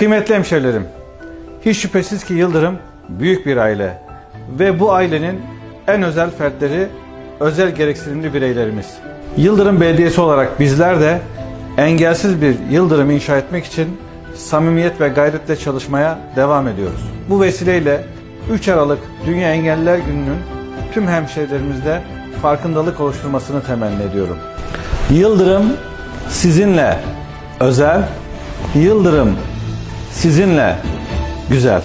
Kıymetli hemşerilerim, hiç şüphesiz ki Yıldırım büyük bir aile ve bu ailenin en özel fertleri özel gereksinimli bireylerimiz. Yıldırım Belediyesi olarak bizler de engelsiz bir Yıldırım inşa etmek için samimiyet ve gayretle çalışmaya devam ediyoruz. Bu vesileyle 3 Aralık Dünya Engelliler Günü'nün tüm hemşehrilerimizde farkındalık oluşturmasını temenni ediyorum. Yıldırım sizinle özel, Yıldırım sizinle güzel.